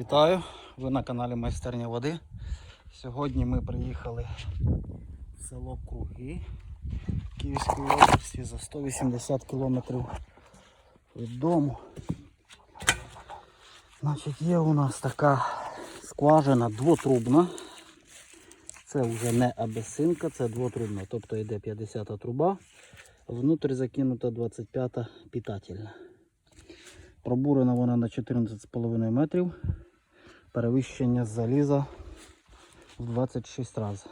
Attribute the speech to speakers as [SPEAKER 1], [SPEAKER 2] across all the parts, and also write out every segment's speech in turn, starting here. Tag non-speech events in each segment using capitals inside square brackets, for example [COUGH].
[SPEAKER 1] Вітаю! Ви на каналі Майстерня води. Сьогодні ми приїхали в село Круги Київської області за 180 кілометрів від дому. Значить, є у нас така скважина двотрубна. Це вже не абесинка, це двотрубна, тобто йде 50 труба, внутрі закинута 25-та питательна. Пробурена вона на 14,5 метрів. Перевищення заліза в 26 разів.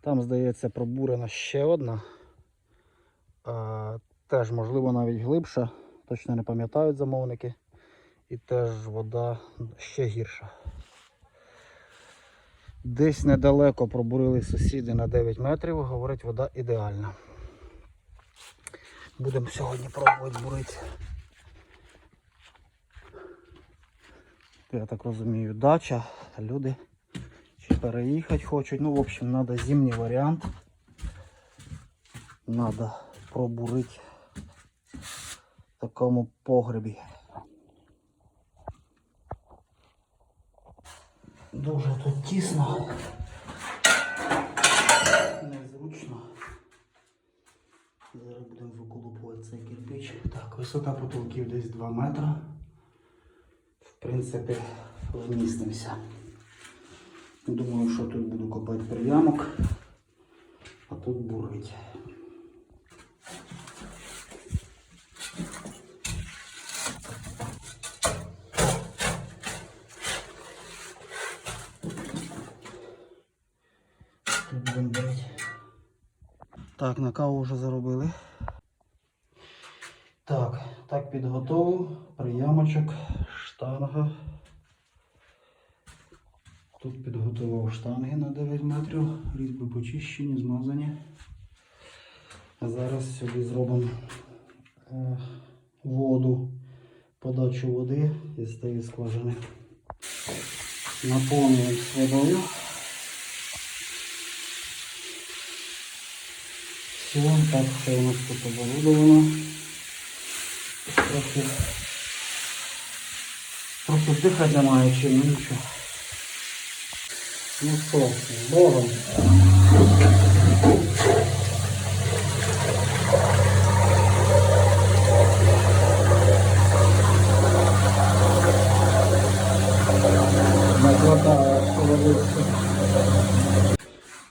[SPEAKER 1] Там, здається, пробурена ще одна. Теж, можливо, навіть глибша. Точно не пам'ятають замовники. І теж вода ще гірша. Десь недалеко пробурили сусіди на 9 метрів. Говорить, вода ідеальна. Будемо сьогодні пробувати бурити. Я так розумію, дача, люди чи переїхати хочуть. Ну, в общем, треба зимній варіант. Треба пробурити в такому погребі. Дуже тут тісно. Незручно. Зараз будемо виколупувати цей кирпич. Так, висота потолків десь 2 метри принципі, вмістимося. Думаю, що тут буду копати приямок, а тут бурить. Так, на каву вже заробили. Так, так підготовив приямочок, штанга. Тут підготував штанги на 9 метрів, різьби почищені, змазані. А зараз сюди зробимо е, воду, подачу води із тієї скважини. Наповнюємо водою. Все, так все у нас тут оборудовано. Трохи, трохи дихати немає ну нічого. Ну що, з Богом.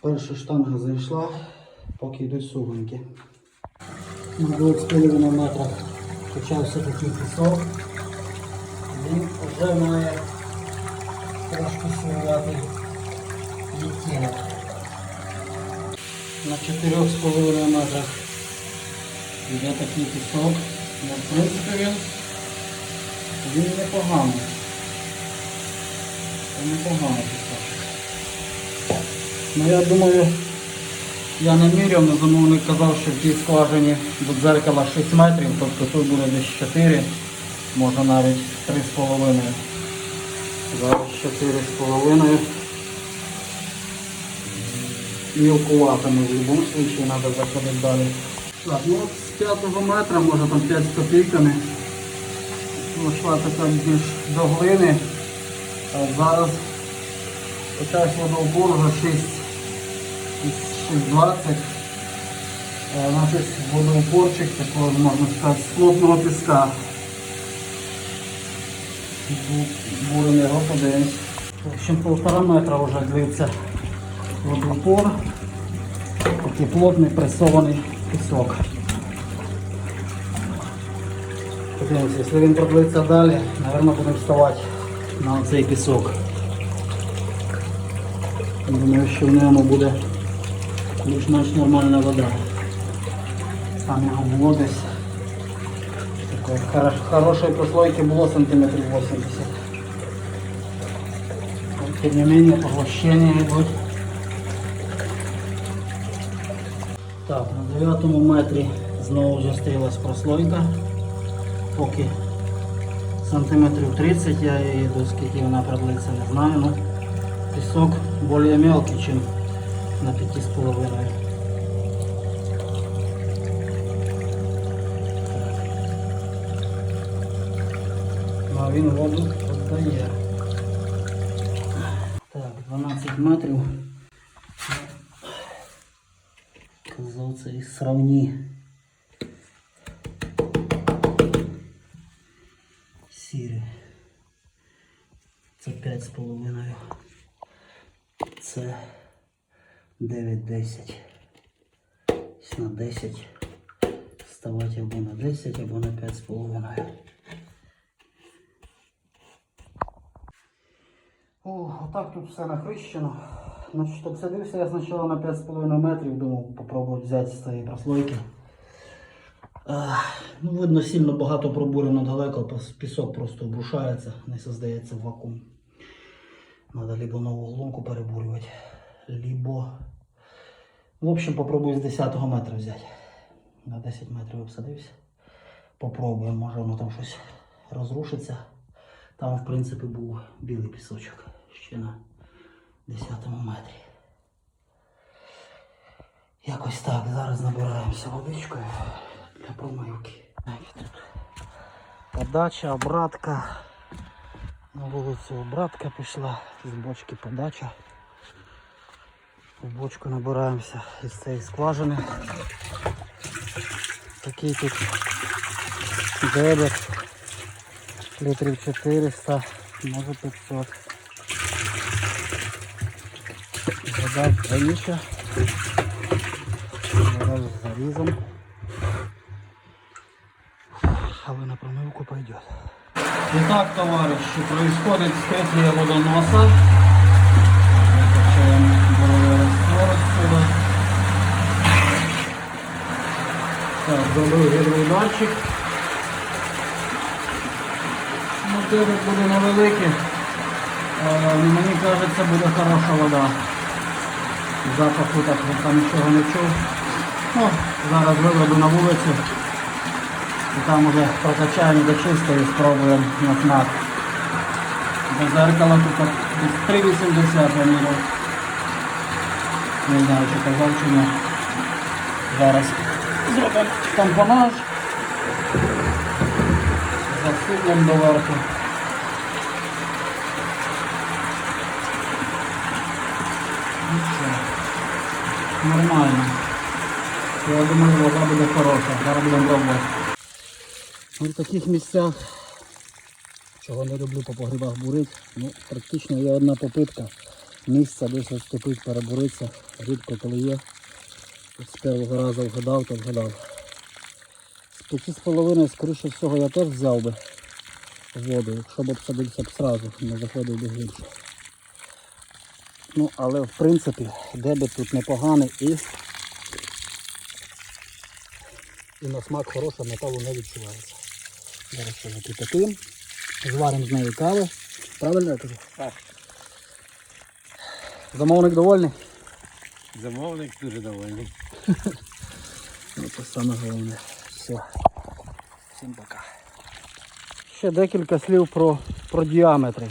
[SPEAKER 1] Перша штанга зайшла, поки йдуть сугуньки. На 2,5 метрах почався такий пісок. Він вже має трошки сіяти відтінок. На 4,5 метрах йде такий пісок. Ну, в принципі він, він непоганий. Це непоганий пісок. Ну я думаю, я не міряв, але замовник казав, що в тій скважині до дзеркала 6 метрів, тобто тут буде десь 4, може навіть 3,5. Зараз 4,5. Мілкуватими в будь-якому випадку треба заходити далі. Так, ну от з 5 метра, може там 5 з копійками. Вийшла така більш до глини. А зараз почався водоупор вже 6. 6,20. Е, Наш водоупорчик такого, можна сказати, з плотного піска. Будемо його подивимось. В общем, полтора метра вже длиться водоупор. Такий плотний пресований пісок. Подивимося, якщо він продлиться далі, мабуть, будемо вставати на цей пісок. Думаю, що в ньому буде більш-менш вода. Там його було. Хорош- хорошої прослойки було сантиметрів 80. Но, Тем не менее, поглощення йдуть. Так, на 9 метрі знову зустрілась прослойка. Поки сантиметрів 30 я її до скільки вона продлиться, не знаю. Ну, пісок більш мелкий, ніж на 5,5. Він воду то є. Так, 12 метрів. Казав і сравні. Сірі. Це 5,5. Це 9-10. На 10. Ставати або на 10, або на 5,5. Отак тут все нахрещено. Значить, обсадився я спочатку на 5,5 метрів, думав попробувати взяти з цієї прослойки. Ну, видно, сильно багато пробурено далеко, пісок просто обрушається, не создається вакуум. Надо либо нову лунку перебурювати, либо. В общем, попробую з 10 метра взяти. На 10 метрів обсадився. Попробуємо, може воно там щось розрушиться. Там, в принципі, був білий пісочок ще на 10 метрі. Якось так, зараз набираємося водичкою для промивки. Подача, обратка. На вулицю обратка пішла, з бочки подача. В бочку набираємося із цієї скважини. Такий тут дебет. Літрів 400, може 500. Вода раніше. Зараз з зарізом. Але на промивку пойдет. Итак, товарищи, происходит вскрытие водоноса. Качаем буровой раствор отсюда. Так. Мотивик буде невеликий. Е, Мені кажеться, буде хороша вода. Запаху так там нічого не чув. Ну, зараз виведу на вулицю. І там уже прокачаємо до чистої, спробуємо на смак. До зеркала тут 3,80 ваніло. Не знаю, чи казав чи ні. Зараз зробимо тампонаж. Засунемо доверху. Ну Нормально. Я думаю, вода буде хороша. Зараз будемо пробувати. В таких місцях, чого не люблю по погрібах бурити, ну, практично є одна попитка. Місця десь відступити, перебуритися. Рідко коли є. З першого разу вгадав, то вгадав. З п'яти з половиною, скоріше всього, я теж взяв би воду, якщо б обсадився б сразу, не заходив би глибше. Ну, але в принципі, дебет тут непоганий і, і на смак хороший, металу не відчувається. Зараз ще закипятим. Зваримо з нею каву. Правильно я кажу?
[SPEAKER 2] Так.
[SPEAKER 1] Замовник довольний?
[SPEAKER 2] Замовник дуже довольний. [LAUGHS]
[SPEAKER 1] Ну, це саме головне. Все. Всім пока. Ще декілька слів про, про діаметри.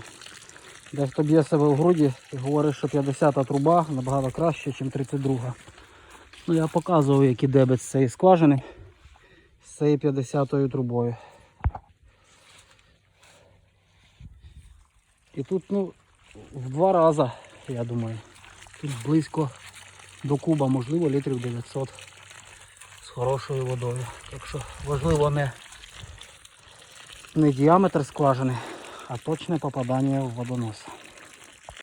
[SPEAKER 1] Дехто б'є себе в груді і говорить, що 50-та труба набагато краще, ніж 32. Ну, я показував, які дебет з цієї скважини з цією 50-ю трубою. І тут ну, в два рази, я думаю. Тут близько до куба, можливо, літрів 900 з хорошою водою. Так що важливо не, не діаметр скважини, а точне попадання в водонос.